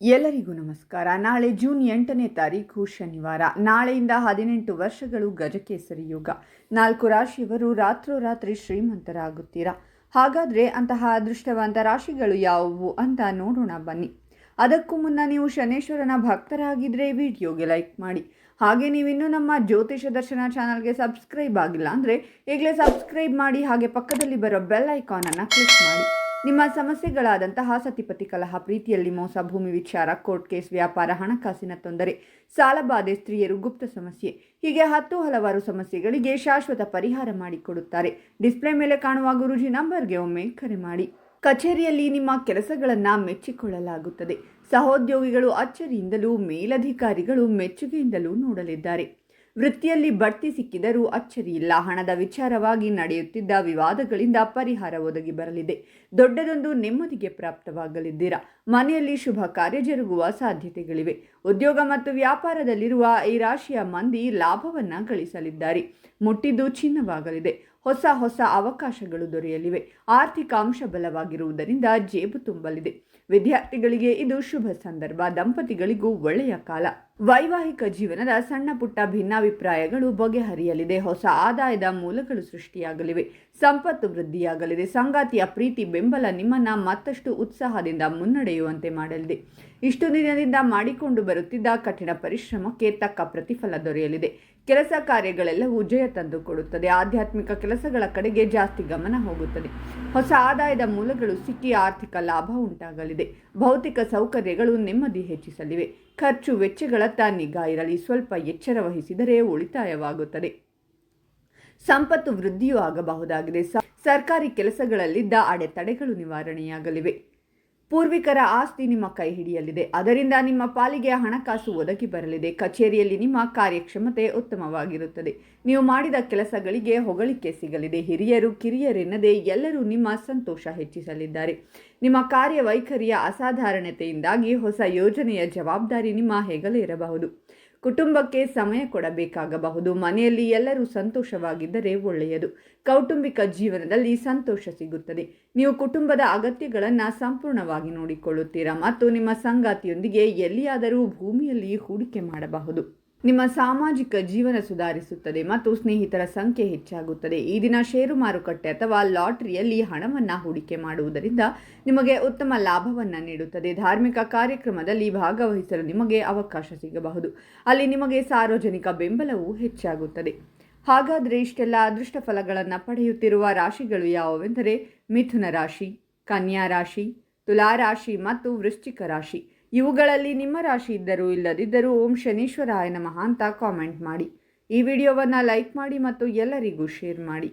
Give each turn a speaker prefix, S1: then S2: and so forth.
S1: ಎಲ್ಲರಿಗೂ ನಮಸ್ಕಾರ. ನಾಳೆ ಜೂನ್ ಎಂಟನೇ ತಾರೀಕು ಶನಿವಾರ. ನಾಳೆಯಿಂದ ಹದಿನೆಂಟು ವರ್ಷಗಳು ಗಜಕೇಸರಿ ಯುಗ. ನಾಲ್ಕು ರಾಶಿಯವರು ರಾತ್ರೋರಾತ್ರಿ ಶ್ರೀಮಂತರಾಗುತ್ತೀರಾ? ಹಾಗಾದರೆ ಅಂತಹ ಅದೃಷ್ಟವಂತ ರಾಶಿಗಳು ಯಾವುವು ಅಂತ ನೋಡೋಣ ಬನ್ನಿ. ಅದಕ್ಕೂ ಮುನ್ನ ನೀವು ಶನೇಶ್ವರನ ಭಕ್ತರಾಗಿದ್ದರೆ ವಿಡಿಯೋಗೆ ಲೈಕ್ ಮಾಡಿ. ಹಾಗೆ ನೀವಿನ್ನೂ ನಮ್ಮ ಜ್ಯೋತಿಷ ದರ್ಶನ ಚಾನಲ್ಗೆ ಸಬ್ಸ್ಕ್ರೈಬ್ ಆಗಿಲ್ಲ ಅಂದರೆ ಈಗಲೇ ಸಬ್ಸ್ಕ್ರೈಬ್ ಮಾಡಿ ಹಾಗೆ ಪಕ್ಕದಲ್ಲಿ ಬರೋ ಬೆಲ್ ಐಕಾನನ್ನು ಕ್ಲಿಕ್ ಮಾಡಿ. ನಿಮ್ಮ ಸಮಸ್ಯೆಗಳಾದಂತಹ ಸತಿಪತಿ ಕಲಹ, ಪ್ರೀತಿಯಲ್ಲಿ ಮೋಸ, ಭೂಮಿ ವಿಚಾರ, ಕೋರ್ಟ್ ಕೇಸ್, ವ್ಯಾಪಾರ, ಹಣಕಾಸಿನ ತೊಂದರೆ ಸಾಲಬಾಧೆ ಸ್ತ್ರೀಯರು ಗುಪ್ತ ಸಮಸ್ಯೆ, ಹೀಗೆ ಹತ್ತು ಹಲವಾರು ಸಮಸ್ಯೆಗಳಿಗೆ ಶಾಶ್ವತ ಪರಿಹಾರ ಮಾಡಿಕೊಡುತ್ತಾರೆ. ಡಿಸ್ಪ್ಲೇ ಮೇಲೆ ಕಾಣುವ ಗುರುಜಿ ನಂಬರ್ಗೆ ಒಮ್ಮೆ ಕರೆ ಮಾಡಿ. ಕಚೇರಿಯಲ್ಲಿ ನಿಮ್ಮ ಕೆಲಸಗಳನ್ನು ಮೆಚ್ಚಿಕೊಳ್ಳಲಾಗುತ್ತದೆ. ಸಹೋದ್ಯೋಗಿಗಳು ಅಚ್ಚರಿಯಿಂದಲೂ ಮೇಲಧಿಕಾರಿಗಳು ಮೆಚ್ಚುಗೆಯಿಂದಲೂ ನೋಡಲಿದ್ದಾರೆ. ವೃತ್ತಿಯಲ್ಲಿ ಬಡ್ತಿ ಸಿಕ್ಕಿದರೂ ಅಚ್ಚರಿಯಿಲ್ಲ. ಹಣದ ವಿಚಾರವಾಗಿ ನಡೆಯುತ್ತಿದ್ದ ವಿವಾದಗಳಿಂದ ಪರಿಹಾರ ಒದಗಿ ಬರಲಿದೆ. ದೊಡ್ಡದೊಂದು ನೆಮ್ಮದಿಗೆ ಪ್ರಾಪ್ತವಾಗಲಿದ್ದೀರಾ? ಮನೆಯಲ್ಲಿ ಶುಭ ಕಾರ್ಯ ಜರುಗುವ ಸಾಧ್ಯತೆಗಳಿವೆ. ಉದ್ಯೋಗ ಮತ್ತು ವ್ಯಾಪಾರದಲ್ಲಿರುವ ಈ ರಾಶಿಯ ಮಂದಿ ಲಾಭವನ್ನು ಗಳಿಸಲಿದ್ದಾರೆ. ಮುಟ್ಟಿದ್ದು ಚಿನ್ನವಾಗಲಿದೆ. ಹೊಸ ಹೊಸ ಅವಕಾಶಗಳು ದೊರೆಯಲಿವೆ. ಆರ್ಥಿಕ ಅಂಶ ಬಲವಾಗಿರುವುದರಿಂದ ಜೇಬು ತುಂಬಲಿದೆ. ವಿದ್ಯಾರ್ಥಿಗಳಿಗೆ ಇದು ಶುಭ ಸಂದರ್ಭ. ದಂಪತಿಗಳಿಗೂ ಒಳ್ಳೆಯ ಕಾಲ. ವೈವಾಹಿಕ ಜೀವನದ ಸಣ್ಣ ಪುಟ್ಟ ಭಿನ್ನಾಭಿಪ್ರಾಯಗಳು ಬಗೆಹರಿಯಲಿದೆ. ಹೊಸ ಆದಾಯದ ಮೂಲಗಳು ಸೃಷ್ಟಿಯಾಗಲಿವೆ. ಸಂಪತ್ತು ವೃದ್ಧಿಯಾಗಲಿದೆ. ಸಂಗಾತಿಯ ಪ್ರೀತಿ, ಬೆಂಬಲ ನಿಮ್ಮನ್ನ ಮತ್ತಷ್ಟು ಉತ್ಸಾಹದಿಂದ ಮುನ್ನಡೆಯುವಂತೆ ಮಾಡಲಿದೆ. ಇಷ್ಟು ದಿನದಿಂದ ಮಾಡಿಕೊಂಡು ಬರುತ್ತಿದ್ದ ಕಠಿಣ ಪರಿಶ್ರಮಕ್ಕೆ ತಕ್ಕ ಪ್ರತಿಫಲ ದೊರೆಯಲಿದೆ. ಕೆಲಸ ಕಾರ್ಯಗಳೆಲ್ಲವೂ ಜಯ ತಂದುಕೊಡುತ್ತದೆ. ಆಧ್ಯಾತ್ಮಿಕ ಕೆಲಸಗಳ ಕಡೆಗೆ ಜಾಸ್ತಿ ಗಮನ ಹೋಗುತ್ತದೆ. ಹೊಸ ಆದಾಯದ ಮೂಲಗಳು ಸಿಕ್ಕಿ ಆರ್ಥಿಕ ಲಾಭ ಉಂಟಾಗಲಿದೆ. ಭೌತಿಕ ಸೌಕರ್ಯಗಳು ನೆಮ್ಮದಿ ಹೆಚ್ಚಿಸಲಿವೆ. ಖರ್ಚು ವೆಚ್ಚಗಳತ್ತ ನಿಗಾ ಇರಲಿ. ಸ್ವಲ್ಪ ಎಚ್ಚರ ವಹಿಸಿದರೆ ಉಳಿತಾಯವಾಗುತ್ತದೆ. ಸಂಪತ್ತು ವೃದ್ಧಿಯೂ ಆಗಬಹುದಾಗಿದೆ. ಸರ್ಕಾರಿ ಕೆಲಸಗಳಲ್ಲಿದ್ದ ಅಡೆತಡೆಗಳು ನಿವಾರಣೆಯಾಗಲಿವೆ. ಪೂರ್ವಿಕರ ಆಸ್ತಿ ನಿಮ್ಮ ಕೈ ಹಿಡಿಯಲಿದೆ. ಅದರಿಂದ ನಿಮ್ಮ ಪಾಲಿಗೆ ಹಣಕಾಸು ಒದಗಿ ಬರಲಿದೆ. ಕಚೇರಿಯಲ್ಲಿ ನಿಮ್ಮ ಕಾರ್ಯಕ್ಷಮತೆ ಉತ್ತಮವಾಗಿರುತ್ತದೆ. ನೀವು ಮಾಡಿದ ಕೆಲಸಗಳಿಗೆ ಹೊಗಳಿಕೆ ಸಿಗಲಿದೆ. ಹಿರಿಯರು ಕಿರಿಯರೆನ್ನದೇ ಎಲ್ಲರೂ ನಿಮ್ಮ ಸಂತೋಷ ಹೆಚ್ಚಿಸಲಿದ್ದಾರೆ. ನಿಮ್ಮ ಕಾರ್ಯವೈಖರಿಯ ಅಸಾಧಾರಣತೆಯಿಂದಾಗಿ ಹೊಸ ಯೋಜನೆಯ ಜವಾಬ್ದಾರಿ ನಿಮ್ಮ ಹೆಗಲೇ ಇರಬಹುದು ಕುಟುಂಬಕ್ಕೆ ಸಮಯ ಕೊಡಬೇಕಾಗಬಹುದು. ಮನೆಯಲ್ಲಿ ಎಲ್ಲರೂ ಸಂತೋಷವಾಗಿದ್ದರೆ ಒಳ್ಳೆಯದು. ಕೌಟುಂಬಿಕ ಜೀವನದಲ್ಲಿ ಸಂತೋಷ ಸಿಗುತ್ತದೆ. ನೀವು ಕುಟುಂಬದ ಅಗತ್ಯಗಳನ್ನು ಸಂಪೂರ್ಣವಾಗಿ ನೋಡಿಕೊಳ್ಳುತ್ತೀರಾ ಮತ್ತು ನಿಮ್ಮ ಸಂಗಾತಿಯೊಂದಿಗೆ ಎಲ್ಲಿಯಾದರೂ ಭೂಮಿಯಲ್ಲಿ ಹೂಡಿಕೆ ಮಾಡಬಹುದು. ನಿಮ್ಮ ಸಾಮಾಜಿಕ ಜೀವನ ಸುಧಾರಿಸುತ್ತದೆ ಮತ್ತು ಸ್ನೇಹಿತರ ಸಂಖ್ಯೆ ಹೆಚ್ಚಾಗುತ್ತದೆ. ಈ ದಿನ ಷೇರು ಮಾರುಕಟ್ಟೆ ಅಥವಾ ಲಾಟರಿಯಲ್ಲಿ ಹಣವನ್ನು ಹೂಡಿಕೆ ಮಾಡುವುದರಿಂದ ನಿಮಗೆ ಉತ್ತಮ ಲಾಭವನ್ನು ನೀಡುತ್ತದೆ. ಧಾರ್ಮಿಕ ಕಾರ್ಯಕ್ರಮದಲ್ಲಿ ಭಾಗವಹಿಸಲು ನಿಮಗೆ ಅವಕಾಶ ಸಿಗಬಹುದು. ಅಲ್ಲಿ ನಿಮಗೆ ಸಾರ್ವಜನಿಕ ಬೆಂಬಲವೂ ಹೆಚ್ಚಾಗುತ್ತದೆ. ಹಾಗಾದರೆ ಇಷ್ಟೆಲ್ಲ ಅದೃಷ್ಟ ಫಲಗಳನ್ನು ಪಡೆಯುತ್ತಿರುವ ರಾಶಿಗಳು ಯಾವುವೆಂದರೆ ಮಿಥುನ ರಾಶಿ, ಕನ್ಯಾ ರಾಶಿ, ತುಲಾ ರಾಶಿ ಮತ್ತು ವೃಶ್ಚಿಕ ರಾಶಿ. ಇವುಗಳಲ್ಲಿ ನಿಮ್ಮ ರಾಶಿ ಇದ್ದರೂ ಇಲ್ಲದಿದ್ದರೂ ಓಂ ಶನೀಶ್ವರಾಯ ನಮಃ ಅಂತ ಕಾಮೆಂಟ್ ಮಾಡಿ. ಈ ವಿಡಿಯೋವನ್ನು ಲೈಕ್ ಮಾಡಿ ಮತ್ತು ಎಲ್ಲರಿಗೂ ಶೇರ್ ಮಾಡಿ.